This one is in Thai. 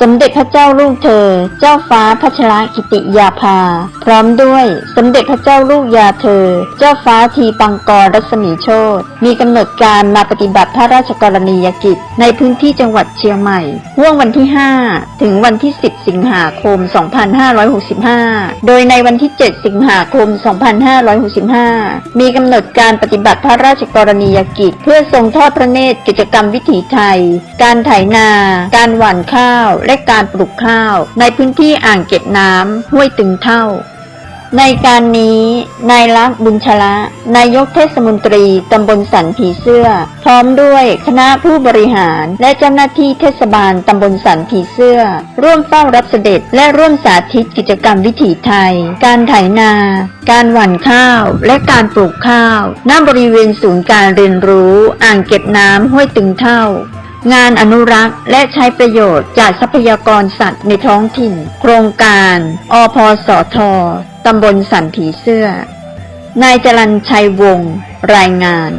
สมเด็จพระเจ้าลูกเธอ เจ้าฟ้าพัชรกิติยาภา พร้อมด้วยสมเด็จพระเจ้าลูกยาเธอ เจ้าฟ้าทีปังกรรัศมีโชตมีกำหนดการมาปฏิบัติพระราชกรณียกิจ ในพื้นที่จังหวัดเชียงใหม่ห่วงวันที่ 5 ถึงวันที่ 10 สิงหาคม 2565 โดยในวันที่ 7 สิงหาคม 2565 มีกำหนดการปฏิบัติพระราชกรณียกิจ เพื่อทรงทอดพระเนตรกิจกรรมวิถีไทย การไถนา การหว่านข้าวและการปลูกข้าว ในพื้นที่อ่างเก็บน้ำห้วยตึงเท่า ในการนี้นายลักษ์บุญชละนายกเทศมนตรีตำบลสันผีเสื้อ พร้อมด้วยคณะผู้บริหารและเจ้าหน้าที่เทศบาลตำบลสันผีเสื้อ ร่วมเฝ้ารับเสด็จและร่วมสาธิตกิจกรรมวิถีไทย การไถนา การหว่านข้าว และการปลูกข้าวณบริเวณศูนย์การเรียนรู้ อ่างเก็บน้ำห้วยตึงเท่า งานอนุรักษ์และใช้ประโยชน์จากทรัพยากรสัตว์ในท้องถิ่น โครงการ อพสทตำบลสันผีเสื้อ นายจรัญชัยวงศ์รายงาน